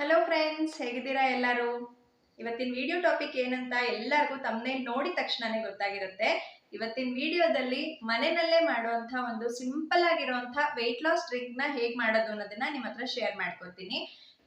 Hello friends ಹೇಗಿದ್ದೀರಾ ಎಲ್ಲರೂ? ಇವತ್ತಿನ ವಿಡಿಯೋ ಟಾಪಿಕ್ ಏನಂತ ಎಲ್ಲರಿಗೂ ತಮ್ಮನೇ ನೋಡಿದ ತಕ್ಷಣನೇ ಗೊತ್ತಾಗಿರುತ್ತೆ. ಇವತ್ತಿನ ವಿಡಿಯೋದಲ್ಲಿ ಮನೆಯಲ್ಲೇ ಮಾಡುವಂಥ ಒಂದು ಸಿಂಪಲ್ ಆಗಿರುವಂಥ ವೆಯ್ಟ್ ಲಾಸ್ ಡ್ರಿಂಕ್ನ ಹೇಗೆ ಮಾಡೋದು ಅನ್ನೋದನ್ನ ನಿಮ್ಮ ಹತ್ರ ಶೇರ್ ಮಾಡ್ಕೊತೀನಿ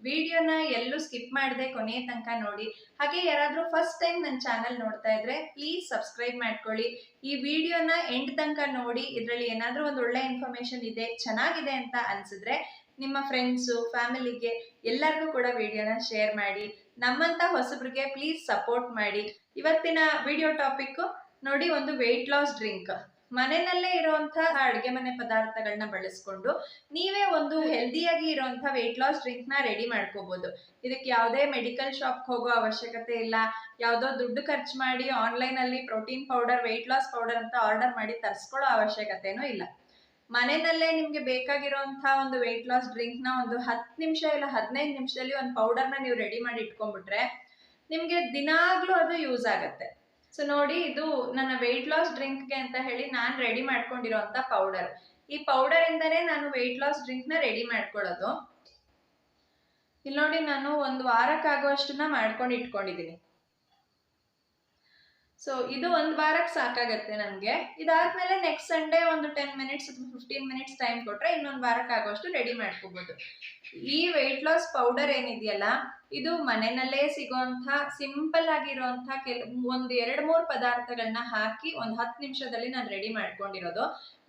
ವಿಡಿಯೋನ ಎಲ್ಲೂ ಸ್ಕಿಪ್ ಮಾಡದೆ ಕೊನೆಯ ತನಕ ನೋಡಿ. ಹಾಗೆ ಯಾರಾದರೂ ಫಸ್ಟ್ ಟೈಮ್ ನನ್ನ ಚಾನಲ್ ನೋಡ್ತಾ ಇದ್ರೆ ಪ್ಲೀಸ್ ಸಬ್ಸ್ಕ್ರೈಬ್ ಮಾಡ್ಕೊಳ್ಳಿ. ಈ ವಿಡಿಯೋನ ಎಂಡ್ ತನಕ ನೋಡಿ. ಇದರಲ್ಲಿ ಏನಾದರೂ ಒಂದು ಒಳ್ಳೆ ಇನ್ಫಾರ್ಮೇಶನ್ ಇದೆ, ಚೆನ್ನಾಗಿದೆ ಅಂತ ಅನ್ಸಿದ್ರೆ ನಿಮ್ಮ ಫ್ರೆಂಡ್ಸು ಫ್ಯಾಮಿಲಿಗೆ ಎಲ್ಲರಿಗೂ ಕೂಡ ವಿಡಿಯೋನ ಶೇರ್ ಮಾಡಿ, ನಮ್ಮಂತ ಹೊಸಬ್ರಿಗೆ ಪ್ಲೀಸ್ ಸಪೋರ್ಟ್ ಮಾಡಿ. ಇವತ್ತಿನ ವಿಡಿಯೋ ಟಾಪಿಕ್ ನೋಡಿ ಒಂದು ವೆಯ್ಟ್ ಲಾಸ್ ಡ್ರಿಂಕ್ ಮನೆಯಲ್ಲೇ ಇರುವಂತಹ ಅಡುಗೆ ಮನೆ ಪದಾರ್ಥಗಳನ್ನ ಬಳಸ್ಕೊಂಡು ನೀವೇ ಒಂದು ಹೆಲ್ದಿಯಾಗಿ ಇರುವಂತಹ ವೆಯ್ಟ್ ಲಾಸ್ ಡ್ರಿಂಕ್ನ ರೆಡಿ ಮಾಡ್ಕೋಬಹುದು ಇದಕ್ಕೆ ಯಾವುದೇ ಮೆಡಿಕಲ್ ಶಾಪ್ ಹೋಗೋ ಅವಶ್ಯಕತೆ ಇಲ್ಲ. ಯಾವುದೋ ದುಡ್ಡು ಖರ್ಚು ಮಾಡಿ ಆನ್ಲೈನ್ ಅಲ್ಲಿ protein powder weight loss powder ಅಂತ ಆರ್ಡರ್ ಮಾಡಿ ತರಿಸ್ಕೊಳ್ಳೋ ಅವಶ್ಯಕತೆನೂ ಇಲ್ಲ. ಮನೆಯಲ್ಲೇ ನಿಮ್ಗೆ ಬೇಕಾಗಿರೋಂಥ ಒಂದು ವೆಯ್ಟ್ ಲಾಸ್ನ ಒಂದು ಹತ್ತು ನಿಮಿಷ ಇಲ್ಲ ಹದಿನೈದು ನಿಮಿಷದಲ್ಲಿ ಒಂದು ಪೌಡರ್ನ ನೀವು ರೆಡಿ ಮಾಡಿ ಇಟ್ಕೊಂಡ್ಬಿಟ್ರೆ ನಿಮ್ಗೆ ದಿನಾಗ್ಲೂ ಅದು ಯೂಸ್ ಆಗತ್ತೆ. ಸೊ ನೋಡಿ, ಇದು ನನ್ನ ವೆಯ್ಟ್ ಲಾಸ್ ಡ್ರಿಂಕ್ಗೆ ಅಂತ ಹೇಳಿ ನಾನು ರೆಡಿ ಮಾಡ್ಕೊಂಡಿರೋಂಥ ಪೌಡರ್ ಈ ಪೌಡರ್ ಇಂದನೇ ನಾನು ವೆಯ್ಟ್ ಲಾಸ್ನ ರೆಡಿ ಮಾಡ್ಕೊಳ್ಳೋದು. ಇಲ್ಲಿ ನೋಡಿ ನಾನು ಒಂದು ವಾರಕ್ಕಾಗುವಷ್ಟನ್ನ ಮಾಡ್ಕೊಂಡು ಇಟ್ಕೊಂಡಿದ್ದೀನಿ. ಸೊ ಇದು ಒಂದು ವಾರಕ್ಕೆ ಸಾಕಾಗತ್ತೆ ನನಗೆ ಇದಾದ್ಮೇಲೆ ನೆಕ್ಸ್ಟ್ ಸಂಡೇ ಒಂದು ಟೆನ್ ಮಿನಿಟ್ಸ್ ಅಥವಾ ಫಿಫ್ಟೀನ್ ಮಿನಿಟ್ಸ್ ಟೈಮ್ ಕೊಟ್ಟರೆ ಇನ್ನೊಂದು ವಾರಕ್ಕೆ ಆಗೋಷ್ಟು ರೆಡಿ ಮಾಡ್ಕೋಬೋದು. ಈ ವೆಯ್ಟ್ ಲಾಸ್ ಪೌಡರ್ ಏನಿದೆಯಲ್ಲ, ಇದು ಮನೆಯಲ್ಲೇ ಸಿಗೋಂಥ ಸಿಂಪಲ್ ಆಗಿರೋಂಥ ಕೆಲ, ಒಂದು ಎರಡು ಮೂರು ಪದಾರ್ಥಗಳನ್ನ ಹಾಕಿ ಒಂದು ಹತ್ತು ನಿಮಿಷದಲ್ಲಿ ನಾನು ರೆಡಿ ಮಾಡ್ಕೊಂಡಿರೋದು.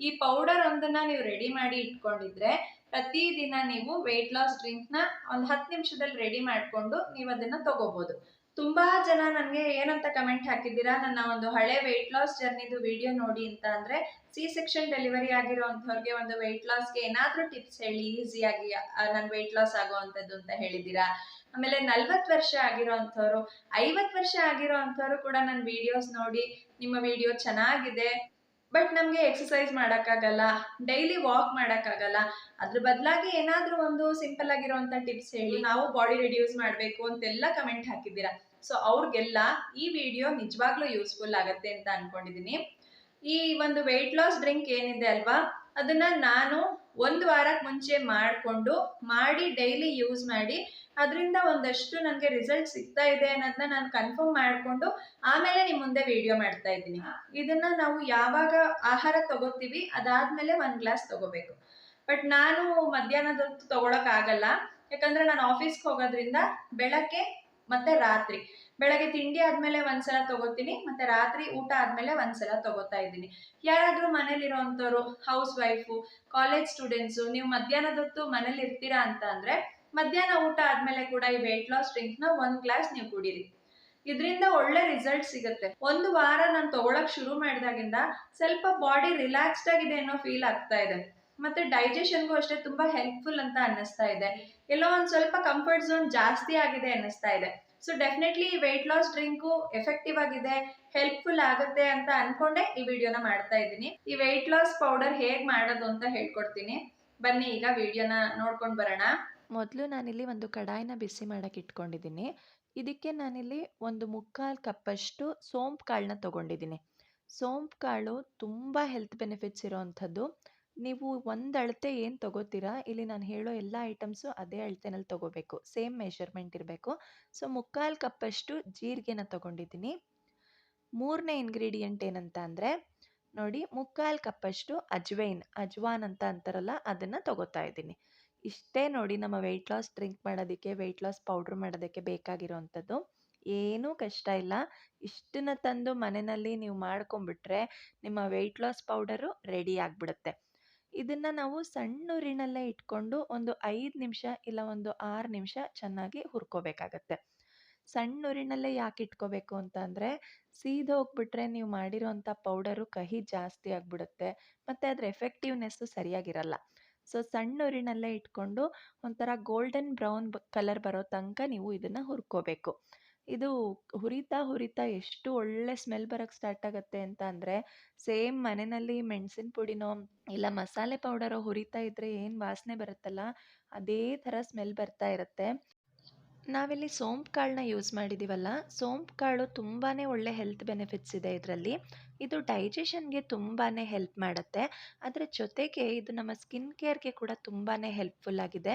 ಈ ಪೌಡರ್ ಒಂದನ್ನ ನೀವು ರೆಡಿ ಮಾಡಿ ಇಟ್ಕೊಂಡಿದ್ರೆ ಪ್ರತಿದಿನ ನೀವು ವೆಯ್ಟ್ ಲಾಸ್ ಡ್ರಿಂಕ್ನ ಒಂದು ಹತ್ತು ನಿಮಿಷದಲ್ಲಿ ರೆಡಿ ಮಾಡಿಕೊಂಡು ನೀವು ಅದನ್ನ ತಗೋಬಹುದು ತುಂಬಾ ಜನ ನನಗೆ ಏನಂತ ಕಮೆಂಟ್ ಹಾಕಿದ್ದೀರಾ? ನನ್ನ ಒಂದು ಹಳೆ ವೆಯ್ಟ್ ಲಾಸ್ ಜರ್ನಿದು ವಿಡಿಯೋ ನೋಡಿ ಅಂತ ಅಂದ್ರೆ ಸಿ ಸೆಕ್ಷನ್ ಡೆಲಿವರಿ ಆಗಿರೋಂಥವ್ರಿಗೆ ಒಂದು ವೆಯ್ಟ್ ಲಾಸ್ಗೆ ಏನಾದ್ರೂ ಟಿಪ್ಸ್ ಹೇಳಿ ಈಸಿಯಾಗಿ ನನ್ನ ವೆಯ್ಟ್ ಲಾಸ್ ಆಗೋವಂಥದ್ದು ಅಂತ ಹೇಳಿದ್ದೀರಾ? ಆಮೇಲೆ ನಲ್ವತ್ತು ವರ್ಷ ಆಗಿರೋಂಥವ್ರು ಐವತ್ತು ವರ್ಷ ಆಗಿರೋಂಥವ್ರು ಕೂಡ ನನ್ನ ವಿಡಿಯೋಸ್ ನೋಡಿ, ನಿಮ್ಮ ವಿಡಿಯೋ ಚೆನ್ನಾಗಿದೆ. ಬಟ್ ನಮಗೆ ಎಕ್ಸಸೈಸ್ ಮಾಡೋಕ್ಕಾಗಲ್ಲ ಡೈಲಿ ವಾಕ್ ಮಾಡೋಕ್ಕಾಗಲ್ಲ. ಅದ್ರ ಬದಲಾಗಿ ಏನಾದರೂ ಒಂದು ಸಿಂಪಲ್ ಆಗಿರುವಂಥ ಟಿಪ್ಸ್ ಹೇಳಿ ನಾವು ಬಾಡಿ ರಿಡ್ಯೂಸ್ ಮಾಡಬೇಕು ಅಂತೆಲ್ಲ ಕಮೆಂಟ್ ಹಾಕಿದ್ದೀರಾ. ಸೊ ಅವ್ರಿಗೆಲ್ಲ ಈ ವಿಡಿಯೋ ನಿಜವಾಗ್ಲೂ ಯೂಸ್ಫುಲ್ ಆಗುತ್ತೆ ಅಂತ ಅನ್ಕೊಂಡಿದ್ದೀನಿ ಈ ಒಂದು ವೆಯ್ಟ್ ಲಾಸ್ ಡ್ರಿಂಕ್ ಏನಿದೆ ಅಲ್ವಾ? ಅದನ್ನ ನಾನು ಒಂದು ವಾರಕ್ಕೆ ಮುಂಚೆ ಮಾಡಿಕೊಂಡು ಮಾಡಿ ಡೈಲಿ ಯೂಸ್ ಮಾಡಿ, ಅದರಿಂದ ಒಂದಷ್ಟು ನನಗೆ ರಿಸಲ್ಟ್ ಸಿಗ್ತಾ ಇದೆ ಅನ್ನೋದನ್ನ ನಾನು ಕನ್ಫರ್ಮ್ ಮಾಡಿಕೊಂಡು ಆಮೇಲೆ ನಿಮ್ಮ ಮುಂದೆ ವಿಡಿಯೋ ಮಾಡ್ತಾ ಇದ್ದೀನಿ. ಇದನ್ನ ನಾವು ಯಾವಾಗ ಆಹಾರ ತಗೋತೀವಿ, ಅದಾದ್ಮೇಲೆ ಒಂದು ಗ್ಲಾಸ್ ತಗೋಬೇಕು. ಬಟ್ ನಾನು ಮಧ್ಯಾಹ್ನದ ಹೊತ್ತು ತಗೊಳಕ್ ಆಗಲ್ಲ. ಯಾಕಂದ್ರೆ ನಾನು ಆಫೀಸ್ಗೆ ಹೋಗೋದ್ರಿಂದ ಬೆಳಗ್ಗೆ ಮತ್ತೆ ರಾತ್ರಿ. ಬೆಳಗ್ಗೆ ತಿಂಡಿ ಆದ್ಮೇಲೆ ಒಂದ್ಸಲ ತಗೋತೀನಿ, ಮತ್ತೆ ರಾತ್ರಿ ಊಟ ಆದ್ಮೇಲೆ ಒಂದ್ಸಲ ತಗೋತಾ ಇದ್ದೀನಿ. ಯಾರಾದ್ರೂ ಮನೇಲಿರೋಂಥವ್ರು ಹೌಸ್ ವೈಫು ಕಾಲೇಜ್ ಸ್ಟೂಡೆಂಟ್ಸು, ನೀವು ಮಧ್ಯಾಹ್ನದ ಹೊತ್ತು ಮನೇಲಿ ಇರ್ತೀರಾ ಅಂತ ಅಂದ್ರೆ, ಮಧ್ಯಾಹ್ನ ಊಟ ಆದ್ಮೇಲೆ ಕೂಡ ಈ ವೆಯ್ಟ್ ಲಾಸ್ನ ಒಂದ್ ಗ್ಲಾಸ್ ನೀವು ಕುಡೀರಿ. ಇದರಿಂದ ಒಳ್ಳೆ ರಿಸಲ್ಟ್ ಸಿಗುತ್ತೆ. ಒಂದು ವಾರ ನಾನು ತಗೊಳಕ್ ಶುರು ಮಾಡಿದಾಗಿಂದ ಸ್ವಲ್ಪ ಬಾಡಿ ರಿಲ್ಯಾಕ್ಸ್ಡ್ ಆಗಿದೆ ಅನ್ನೋ ಫೀಲ್ ಆಗ್ತಾ ಇದೆ. ಮತ್ತೆ ಡೈಜೆಷನ್ಗೂ ಅಷ್ಟೇ ತುಂಬಾ ಹೆಲ್ಪ್ಫುಲ್ ಅಂತ ಅನ್ನಿಸ್ತಾ ಇದೆ. ಎಲ್ಲೋ ಒಂದ್ ಸ್ವಲ್ಪ ಕಂಫರ್ಟ್ ಝೋನ್ ಜಾಸ್ತಿ ಆಗಿದೆ ಅನ್ನಿಸ್ತಾ ಇದೆ. So definitely weight loss drink effective ಆಗಿದೆ ಹೆಲ್ಪ್ಫುಲ್ ಆಗುತ್ತೆ ಅಂತ ಅನ್ಕೊಂಡೆ ಈ ವಿಡಿಯೋನ ಮಾಡ್ತಾ ಇದ್ದೀನಿ. ಈ ವೆಯ್ಟ್ ಲಾಸ್ ಪೌಡರ್ ಹೇಗೆ ಮಾಡೋದು ಅಂತ ಹೇಳ್ಕೊಡ್ತೀನಿ. ಬನ್ನಿ, ಈಗ ವಿಡಿಯೋನ ನೋಡ್ಕೊಂಡು ಬರೋಣ. ಮೊದಲು ನಾನಿಲ್ಲಿ ಒಂದು ಕಡಾಯಿನ ಬಿಸಿ ಮಾಡಕ್ಕೆ ಇಟ್ಕೊಂಡಿದ್ದೀನಿ. ಇದಕ್ಕೆ ನಾನಿಲ್ಲಿ ಒಂದು ಮುಕ್ಕಾಲು ಕಪ್ಪಷ್ಟು ಸೋಂಪು ಕಾಳನ್ನ ತೊಗೊಂಡಿದ್ದೀನಿ. ಸೋಂಪು ಕಾಳು ತುಂಬ ಹೆಲ್ತ್ ಬೆನಿಫಿಟ್ಸ್ ಇರೋವಂಥದ್ದು ನೀವು ಒಂದು ಅಳತೆ ಏನು ತಗೋತೀರಾ? ಇಲ್ಲಿ ನಾನು ಹೇಳೋ ಎಲ್ಲ ಐಟಮ್ಸು ಅದೇ ಅಳತೆನಲ್ಲಿ ತಗೋಬೇಕು. ಸೇಮ್ ಮೆಷರ್ಮೆಂಟ್ ಇರಬೇಕು. ಸೊ, ಮುಕ್ಕಾಲು ಕಪ್ಪಷ್ಟು ಜೀರಿಗೆನ ತೊಗೊಂಡಿದ್ದೀನಿ. ಮೂರನೇ ಇಂಗ್ರೀಡಿಯೆಂಟ್ ಏನಂತ ಅಂದರೆ, ನೋಡಿ, ಮುಕ್ಕಾಲು ಕಪ್ಪಷ್ಟು ಅಜ್ವೈನ್, ಅಜ್ವಾನ್ ಅಂತ ಅಂತಾರಲ್ಲ, ಅದನ್ನು ತೊಗೋತಾ ಇದ್ದೀನಿ. ಇಷ್ಟೇ ನೋಡಿ, ನಮ್ಮ ವೆಯ್ಟ್ ಲಾಸ್ ಡ್ರಿಂಕ್ ಮಾಡೋದಕ್ಕೆ ವೆಯ್ಟ್ ಲಾಸ್ ಪೌಡ್ರ್ ಮಾಡೋದಕ್ಕೆ ಬೇಕಾಗಿರೋವಂಥದ್ದು ಏನೂ ಕಷ್ಟ ಇಲ್ಲ. ಇಷ್ಟನ್ನ ತಂದು ಮನೆಯಲ್ಲಿ ನೀವು ಮಾಡ್ಕೊಂಬಿಟ್ರೆ ನಿಮ್ಮ ವೆಯ್ಟ್ ಲಾಸ್ ಪೌಡರು ರೆಡಿ ಆಗಿಬಿಡುತ್ತೆ. ಇದನ್ನು ನಾವು ಸಣ್ಣ ಉರಿನಲ್ಲೇ ಇಟ್ಕೊಂಡು ಒಂದು ಐದು ನಿಮಿಷ ಇಲ್ಲ ಒಂದು ಆರು ನಿಮಿಷ ಚೆನ್ನಾಗಿ ಹುರ್ಕೋಬೇಕಾಗತ್ತೆ. ಸಣ್ಣ ಉರಿನಲ್ಲೇ ಯಾಕೆ ಇಟ್ಕೋಬೇಕು ಅಂತ ಅಂದರೆ ಹೋಗ್ಬಿಟ್ರೆ ನೀವು ಮಾಡಿರೋಂಥ ಪೌಡರು ಕಹಿ ಜಾಸ್ತಿ ಆಗಿಬಿಡುತ್ತೆ ಮತ್ತು ಅದರ ಎಫೆಕ್ಟಿವ್ನೆಸ್ಸು ಸರಿಯಾಗಿರಲ್ಲ. ಸೊ ಸಣ್ಣ ಉರಿನಲ್ಲೇ ಇಟ್ಕೊಂಡು ಒಂಥರ ಗೋಲ್ಡನ್ ಬ್ರೌನ್ ಕಲರ್ ಬರೋ ತನಕ ನೀವು ಇದನ್ನು ಹುರ್ಕೋಬೇಕು. ಇದು ಹುರಿತಾ ಹುರಿತಾ ಎಷ್ಟು ಒಳ್ಳೆ ಸ್ಮೆಲ್ ಬರೋಕ್ಕೆ ಸ್ಟಾರ್ಟ್ ಆಗುತ್ತೆ ಅಂತ ಅಂದರೆ, ಸೇಮ್ ಮನೆಯಲ್ಲಿ ಮೆಣಸಿನ ಪುಡಿನೋ ಇಲ್ಲ ಮಸಾಲೆ ಪೌಡರೋ ಹುರಿತಾ ಇದ್ದರೆ ಏನು ವಾಸನೆ ಬರುತ್ತಲ್ಲ, ಅದೇ ಥರ ಸ್ಮೆಲ್ ಬರ್ತಾ ಇರುತ್ತೆ. ನಾವಿಲ್ಲಿ ಸೋಂಪು ಕಾಳನ್ನ ಯೂಸ್ ಮಾಡಿದ್ದೀವಲ್ಲ ಸೋಂಪು ಕಾಳು ತುಂಬಾ ಒಳ್ಳೆ ಹೆಲ್ತ್ ಬೆನಿಫಿಟ್ಸ್ ಇದೆ ಇದರಲ್ಲಿ. ಇದು ಡೈಜೆಷನ್ಗೆ ತುಂಬಾ ಹೆಲ್ಪ್ ಮಾಡುತ್ತೆ. ಅದರ ಜೊತೆಗೆ ಇದು ನಮ್ಮ ಸ್ಕಿನ್ ಕೇರ್ಗೆ ಕೂಡ ತುಂಬಾ ಹೆಲ್ಪ್ಫುಲ್ ಆಗಿದೆ.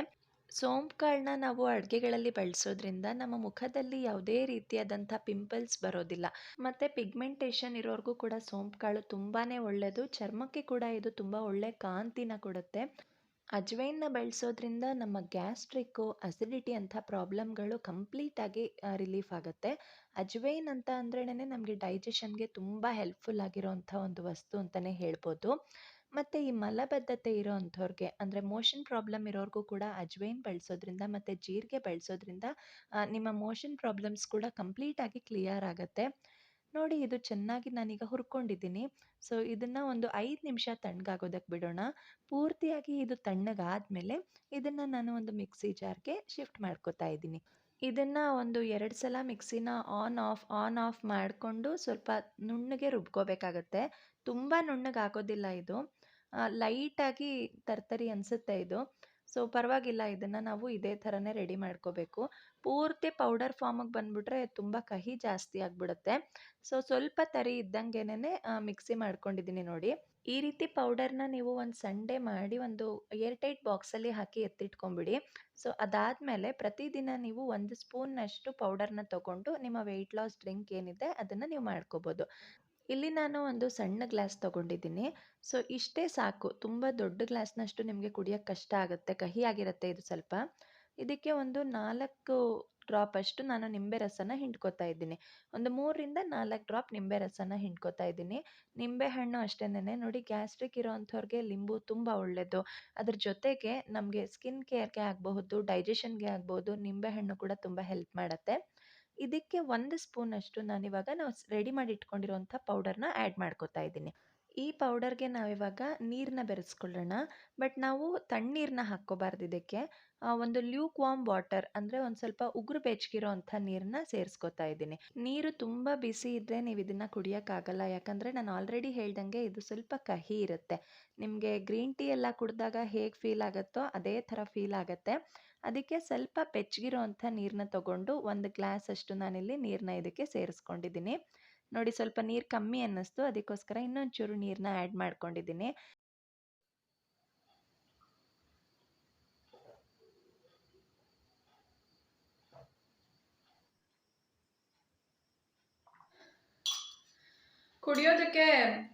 ಸೋಂಪು ಕಾಳನ್ನ ನಾವು ಅಡುಗೆಗಳಲ್ಲಿ ಬಳಸೋದ್ರಿಂದ ನಮ್ಮ ಮುಖದಲ್ಲಿ ಯಾವುದೇ ರೀತಿಯಾದಂಥ ಪಿಂಪಲ್ಸ್ ಬರೋದಿಲ್ಲ. ಮತ್ತು ಪಿಗ್ಮೆಂಟೇಷನ್ ಇರೋರಿಗೂ ಕೂಡ ಸೋಂಪು ಕಾಳು ತುಂಬಾ ಒಳ್ಳೆಯದು ಚರ್ಮಕ್ಕೆ ಕೂಡ ಇದು ತುಂಬ ಒಳ್ಳೆ ಕಾಂತಿನ ಕೊಡುತ್ತೆ. ಅಜ್ವೈನ್ನ ಬಳಸೋದ್ರಿಂದ ನಮ್ಮ ಗ್ಯಾಸ್ಟ್ರಿಕ್ಕು, ಅಸಿಡಿಟಿ ಅಂಥ ಪ್ರಾಬ್ಲಮ್ಗಳು ಕಂಪ್ಲೀಟಾಗಿ ರಿಲೀಫ್ ಆಗುತ್ತೆ. ಅಜ್ವೈನ್ ಅಂತ ಅಂದ್ರೇ ನಮಗೆ ಡೈಜೆಷನ್ಗೆ ತುಂಬ ಹೆಲ್ಪ್ಫುಲ್ ಆಗಿರೋವಂಥ ಒಂದು ವಸ್ತು ಅಂತಲೇ ಹೇಳ್ಬೋದು. ಮತ್ತು ಈ ಮಲಬದ್ಧತೆ ಇರೋ ಅಂಥವ್ರಿಗೆ, ಅಂದರೆ ಮೋಷನ್ ಪ್ರಾಬ್ಲಮ್ ಇರೋರಿಗೂ ಕೂಡ ಅಜ್ವೈನ್ ಬಳಸೋದ್ರಿಂದ ಮತ್ತು ಜೀರಿಗೆ ಬಳಸೋದ್ರಿಂದ ನಿಮ್ಮ ಮೋಷನ್ ಪ್ರಾಬ್ಲಮ್ಸ್ ಕೂಡ ಕಂಪ್ಲೀಟಾಗಿ ಕ್ಲಿಯರ್ ಆಗುತ್ತೆ. ನೋಡಿ, ಇದು ಚೆನ್ನಾಗಿ ನಾನೀಗ ಹುರ್ಕೊಂಡಿದ್ದೀನಿ. ಸೊ, ಇದನ್ನು ಒಂದು ಐದು ನಿಮಿಷ ತಣ್ಣಗಾಗೋದಕ್ಕೆ ಬಿಡೋಣ. ಪೂರ್ತಿಯಾಗಿ ಇದು ತಣ್ಣಗಾದಮೇಲೆ ಇದನ್ನು ನಾನು ಒಂದು ಮಿಕ್ಸಿ ಜಾರ್ಗೆ ಶಿಫ್ಟ್ ಮಾಡ್ಕೋತಾ ಇದ್ದೀನಿ. ಇದನ್ನು ಒಂದು ಎರಡು ಸಲ ಮಿಕ್ಸಿನ ಆನ್ ಆಫ್ ಆನ್ ಆಫ್ ಮಾಡಿಕೊಂಡು ಸ್ವಲ್ಪ ನುಣ್ಣಗೆ ರುಬ್ಕೋಬೇಕಾಗತ್ತೆ. ತುಂಬ ನುಣ್ಣಗಾಗೋದಿಲ್ಲ ಇದು. ಲೈಟಾಗಿ ತರ್ತರಿ ಅನಿಸುತ್ತೆ ಇದು. ಸೊ, ಪರವಾಗಿಲ್ಲ, ಇದನ್ನು ನಾವು ಇದೇ ಥರನೇ ರೆಡಿ ಮಾಡ್ಕೋಬೇಕು. ಪೂರ್ತಿ ಪೌಡರ್ ಫಾರ್ಮಿಗೆ ಬಂದುಬಿಟ್ರೆ ತುಂಬ ಕಹಿ ಜಾಸ್ತಿ ಆಗಿಬಿಡುತ್ತೆ. ಸೊ, ಸ್ವಲ್ಪ ತರಿ ಇದ್ದಂಗೆನೇ ಮಿಕ್ಸಿ ಮಾಡ್ಕೊಂಡಿದ್ದೀನಿ ನೋಡಿ. ಈ ರೀತಿ ಪೌಡರ್ನ ನೀವು ಒಂದು ಸಂಡೇ ಮಾಡಿ ಒಂದು ಏರ್ ಟೈಟ್ ಬಾಕ್ಸಲ್ಲಿ ಹಾಕಿ ಎತ್ತಿಟ್ಕೊಂಬಿಡಿ. ಸೊ, ಅದಾದಮೇಲೆ ಪ್ರತಿದಿನ ನೀವು ಒಂದು ಸ್ಪೂನ್ನಷ್ಟು ಪೌಡರ್ನ ತೊಗೊಂಡು ನಿಮ್ಮ ವೆಯ್ಟ್ ಲಾಸ್ ಡ್ರಿಂಕ್ ಏನಿದೆ ಅದನ್ನು ನೀವು ಮಾಡ್ಕೋಬೋದು. ಇಲ್ಲಿ ನಾನು ಒಂದು ಸಣ್ಣ ಗ್ಲಾಸ್ ತಗೊಂಡಿದ್ದೀನಿ. ಸೊ, ಇಷ್ಟೇ ಸಾಕು. ತುಂಬ ದೊಡ್ಡ ಗ್ಲಾಸ್ನಷ್ಟು ನಿಮಗೆ ಕುಡಿಯೋಕ್ಕೆ ಕಷ್ಟ ಆಗುತ್ತೆ. ಕಹಿ ಆಗಿರುತ್ತೆ ಇದು ಸ್ವಲ್ಪ. ಇದಕ್ಕೆ ಒಂದು ನಾಲ್ಕು ಡ್ರಾಪ್ ಅಷ್ಟು ನಾನು ನಿಂಬೆ ರಸನ ಹಿಂಡ್ಕೋತಾ ಇದ್ದೀನಿ. ಒಂದು ಮೂರರಿಂದ ನಾಲ್ಕು ಡ್ರಾಪ್ ನಿಂಬೆ ರಸನ ಹಿಂಡ್ಕೋತಾ ಇದ್ದೀನಿ. ನಿಂಬೆ ಹಣ್ಣು ಅಷ್ಟೇನೆ ನೋಡಿ, ಗ್ಯಾಸ್ಟ್ರಿಕ್ ಇರೋವಂಥವ್ರಿಗೆ ಲಿಂಬು ತುಂಬ ಒಳ್ಳೆಯದು ಅದ್ರ ಜೊತೆಗೆ ನಮಗೆ ಸ್ಕಿನ್ ಕೇರ್ಗೆ ಆಗಬಹುದು, ಡೈಜೆಷನ್ಗೆ ಆಗ್ಬೋದು ನಿಂಬೆ ಹಣ್ಣು ಕೂಡ ತುಂಬ ಹೆಲ್ಪ್ ಮಾಡುತ್ತೆ. ಇದಕ್ಕೆ ಒಂದು ಸ್ಪೂನಷ್ಟು ಇವಾಗ ನಾವು ರೆಡಿ ಮಾಡಿ ಇಟ್ಕೊಂಡಿರುವಂಥ ಪೌಡರ್ನ ಆ್ಯಡ್ ಮಾಡ್ಕೊತಾ ಇದ್ದೀನಿ. ಈ ಪೌಡರ್ಗೆ ನಾವಿವಾಗ ನೀರನ್ನ ಬೆರೆಸ್ಕೊಳ್ಳೋಣ. ಬಟ್ ನಾವು ತಣ್ಣೀರನ್ನ ಹಾಕ್ಕೋಬಾರ್ದು ಇದಕ್ಕೆ. ಒಂದು ಲ್ಯೂಕ್ ವಾಮ್ ವಾಟರ್ ಅಂದರೆ ಒಂದು ಸ್ವಲ್ಪ ಉಗುರು ಬೆಚ್ಚಗಿರೋ ಅಂಥ ನೀರನ್ನ ಸೇರಿಸ್ಕೊತಾ ಇದ್ದೀನಿ. ನೀರು ತುಂಬ ಬಿಸಿ ಇದ್ದರೆ ನೀವು ಇದನ್ನು ಕುಡಿಯೋಕ್ಕಾಗಲ್ಲ. ಯಾಕಂದರೆ ನಾನು ಆಲ್ರೆಡಿ ಹೇಳ್ದಂಗೆ ಇದು ಸ್ವಲ್ಪ ಕಹಿ ಇರುತ್ತೆ. ನಿಮಗೆ ಗ್ರೀನ್ ಟೀ ಎಲ್ಲ ಕುಡಿದಾಗ ಹೇಗೆ ಫೀಲ್ ಆಗುತ್ತೋ ಅದೇ ಥರ ಫೀಲ್ ಆಗುತ್ತೆ. ಅದಕ್ಕೆ ಸ್ವಲ್ಪ ಬೆಚ್ಚಗಿರೋ ಅಂಥ ನೀರನ್ನ ತಗೊಂಡು ಒಂದು ಗ್ಲಾಸ್ ಅಷ್ಟು ನಾನಿಲ್ಲಿ ನೀರನ್ನ ಇದಕ್ಕೆ ಸೇರಿಸ್ಕೊಂಡಿದ್ದೀನಿ. ನೋಡಿ ಸ್ವಲ್ಪ ನೀರು ಕಮ್ಮಿ ಅನ್ನಿಸ್ತು, ಅದಕ್ಕೋಸ್ಕರ ಇನ್ನೊಂಚೂರು ನೀರನ್ನ ಆ್ಯಡ್ ಮಾಡ್ಕೊಂಡಿದ್ದೀನಿ. ಕುಡಿಯೋದಕ್ಕೆ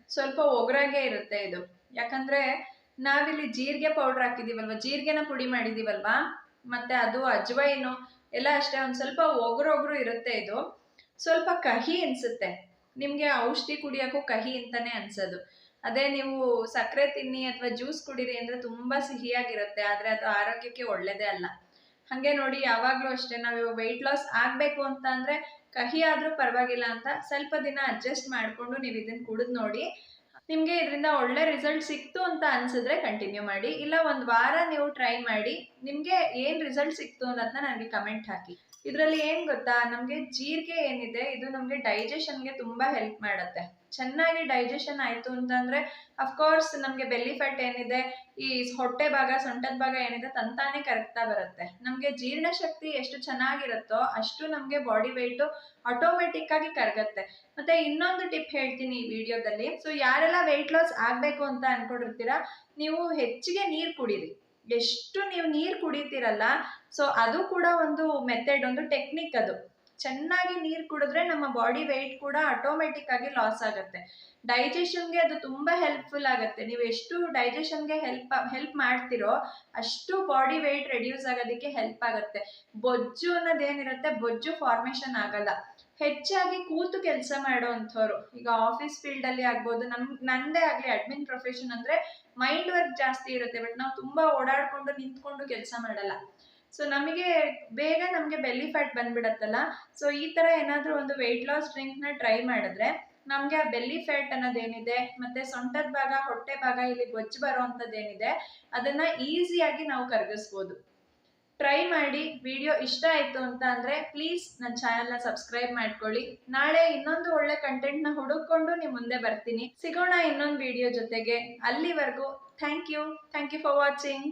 ಸ್ವಲ್ಪ ಒಗರಾಗೆ ಇರುತ್ತೆ ಇದು. ಯಾಕಂದ್ರೆ ನಾವಿಲ್ಲಿ ಜೀರಿಗೆ ಪೌಡರ್ ಹಾಕಿದೀವಲ್ವಾ ಜೀರಿಗೆನ ಪುಡಿ ಮಾಡಿದೀವಲ್ವಾ ಮತ್ತೆ ಅದು ಅಜ್ವೈನು ಎಲ್ಲ ಅಷ್ಟೇ, ಒಂದು ಸ್ವಲ್ಪ ಒಗರೊಗರು ಇರುತ್ತೆ ಇದು. ಸ್ವಲ್ಪ ಕಹಿ ಅನ್ಸುತ್ತೆ. ನಿಮಗೆ ಔಷಧಿ ಕುಡಿಯೋಕ್ಕೂ ಕಹಿ ಅಂತಾನೆ ಅನ್ಸೋದು. ಅದೇ ನೀವು ಸಕ್ಕರೆ ತಿನ್ನಿ ಅಥವಾ ಜ್ಯೂಸ್ ಕುಡೀರಿ ಅಂದ್ರೆ ತುಂಬಾ ಸಿಹಿಯಾಗಿರುತ್ತೆ, ಆದ್ರೆ ಅದು ಆರೋಗ್ಯಕ್ಕೆ ಒಳ್ಳೇದೇ ಅಲ್ಲ. ಹಾಗೆ ನೋಡಿ, ಯಾವಾಗಲೂ ಅಷ್ಟೇ, ನಾವು ವೆಯ್ಟ್ ಲಾಸ್ ಆಗಬೇಕು ಅಂತ ಅಂದ್ರೆ ಕಹಿ ಆದ್ರೂ ಪರವಾಗಿಲ್ಲ ಅಂತ ಸ್ವಲ್ಪ ದಿನ ಅಡ್ಜಸ್ಟ್ ಮಾಡಿಕೊಂಡು ನೀವು ಇದನ್ನ ಕುಡಿದು ನೋಡಿ. ನಿಮಗೆ ಇದರಿಂದ ಒಳ್ಳೆ ರಿಸಲ್ಟ್ ಸಿಕ್ತು ಅಂತ ಅನ್ಸಿದ್ರೆ ಕಂಟಿನ್ಯೂ ಮಾಡಿ. ಇಲ್ಲ ಒಂದು ವಾರ ನೀವು ಟ್ರೈ ಮಾಡಿ. ನಿಮಗೆ ಏನು ರಿಸಲ್ಟ್ ಸಿಕ್ತು ಅನ್ನೋದನ್ನ ನನಗೆ ಕಮೆಂಟ್ ಹಾಕಿ. ಇದರಲ್ಲಿ ಏನು ಗೊತ್ತಾ? ನಮಗೆ ಜೀರಿಗೆ ಏನಿದೆ, ಇದು ನಮಗೆ ಡೈಜೆಷನ್ಗೆ ತುಂಬ ಹೆಲ್ಪ್ ಮಾಡುತ್ತೆ. ಚೆನ್ನಾಗಿ ಡೈಜೆಷನ್ ಆಯಿತು ಅಂತಂದರೆ ಅಫ್ಕೋರ್ಸ್ ನಮಗೆ ಬೆಲ್ಲಿ ಫ್ಯಾಟ್ ಏನಿದೆ, ಈ ಹೊಟ್ಟೆ ಭಾಗ, ಸೊಂಟದ ಭಾಗ ಏನಿದೆ ತಂತಾನೆ ಕರಗ್ತಾ ಬರುತ್ತೆ. ನಮಗೆ ಜೀರ್ಣಶಕ್ತಿ ಎಷ್ಟು ಚೆನ್ನಾಗಿರುತ್ತೋ ಅಷ್ಟು ನಮಗೆ ಬಾಡಿ ವೆಯ್ಟು ಆಟೋಮೆಟಿಕ್ ಆಗಿ ಕರಗತ್ತೆ. ಮತ್ತೆ ಇನ್ನೊಂದು ಟಿಪ್ ಹೇಳ್ತೀನಿ ಈ ವಿಡಿಯೋದಲ್ಲಿ. ಸೊ ಯಾರೆಲ್ಲ ವೆಯ್ಟ್ ಲಾಸ್ ಆಗಬೇಕು ಅಂತ ಅನ್ಕೊಂಡಿರ್ತೀರಾ, ನೀವು ಹೆಚ್ಚಿಗೆ ನೀರು ಕುಡೀರಿ. ಎಷ್ಟು ನೀವು ನೀರು ಕುಡಿತೀರಲ್ಲ ಸೊ ಅದು ಕೂಡ ಒಂದು ಮೆಥಡ್ ಒಂದು ಟೆಕ್ನಿಕ್ ಅದು. ಚೆನ್ನಾಗಿ ನೀರು ಕುಡಿದ್ರೆ ನಮ್ಮ ಬಾಡಿ ವೆಯ್ಟ್ ಕೂಡ ಆಟೋಮೆಟಿಕ್ ಆಗಿ ಲಾಸ್ ಆಗುತ್ತೆ. ಡೈಜೆಷನ್ಗೆ ಅದು ತುಂಬ ಹೆಲ್ಪ್ಫುಲ್ ಆಗುತ್ತೆ. ನೀವು ಎಷ್ಟು ಡೈಜೆಷನ್ಗೆ ಹೆಲ್ಪ್ ಹೆಲ್ಪ್ ಮಾಡ್ತಿರೋ ಅಷ್ಟು ಬಾಡಿ ವೆಯ್ಟ್ ರೆಡ್ಯೂಸ್ ಆಗೋದಕ್ಕೆ ಹೆಲ್ಪ್ ಆಗುತ್ತೆ. ಬೊಜ್ಜು ಅನ್ನೋದೇನಿರುತ್ತೆ ಬೊಜ್ಜು ಫಾರ್ಮೇಷನ್ ಆಗಲ್ಲ. ಹೆಚ್ಚಾಗಿ ಕೂತು ಕೆಲಸ ಮಾಡೋ ಅಂಥವ್ರು, ಈಗ ಆಫೀಸ್ ಫೀಲ್ಡಲ್ಲಿ ಆಗ್ಬೋದು, ನಮ್, ನಂದೇ ಆಗಲಿ ಅಡ್ಮಿನ್ ಪ್ರೊಫೆಷನ್ ಅಂದ್ರೆ ಮೈಂಡ್ ವರ್ಕ್ ಜಾಸ್ತಿ ಇರುತ್ತೆ ಬಟ್ ನಾವು ತುಂಬಾ ಓಡಾಡ್ಕೊಂಡು ನಿಂತ್ಕೊಂಡು ಕೆಲಸ ಮಾಡಲ್ಲ. ಸೊ ನಮಗೆ ಬೇಗ ನಮಗೆ ಬೆಲ್ಲಿ ಫ್ಯಾಟ್ ಬಂದ್ಬಿಡತ್ತಲ್ಲ. ಸೊ ಈ ಥರ ಏನಾದರೂ ಒಂದು ವೆಯ್ಟ್ ಲಾಸ್ ಡ್ರಿಂಕ್ನ ಟ್ರೈ ಮಾಡಿದ್ರೆ ನಮಗೆ ಆ ಬೆಲ್ಲಿ ಫ್ಯಾಟ್ ಅನ್ನೋದೇನಿದೆ, ಮತ್ತೆ ಸೊಂಟದ ಭಾಗ, ಹೊಟ್ಟೆ ಭಾಗ ಇಲ್ಲಿ ಗೊಜ್ಜು ಬರೋ ಅಂಥದ್ದೇನಿದೆ, ಅದನ್ನ ಈಸಿಯಾಗಿ ನಾವು ಕರಗಿಸ್ಬೋದು. ಟ್ರೈ ಮಾಡಿ ವಿಡಿಯೋ ಇಷ್ಟ ಆಯಿತು ಅಂತ ಅಂದರೆ ಪ್ಲೀಸ್ ನನ್ನ ಚಾನಲ್ನ ಸಬ್ಸ್ಕ್ರೈಬ್ ಮಾಡ್ಕೊಳ್ಳಿ. ನಾಳೆ ಇನ್ನೊಂದು ಒಳ್ಳೆ ಕಂಟೆಂಟ್ನ ಹುಡುಕೊಂಡು ನಿಮ್ಮ ಮುಂದೆ ಬರ್ತೀನಿ. ಸಿಗೋಣ ಇನ್ನೊಂದು ವಿಡಿಯೋ ಜೊತೆಗೆ. ಅಲ್ಲಿವರೆಗೂ thank you thank you for watching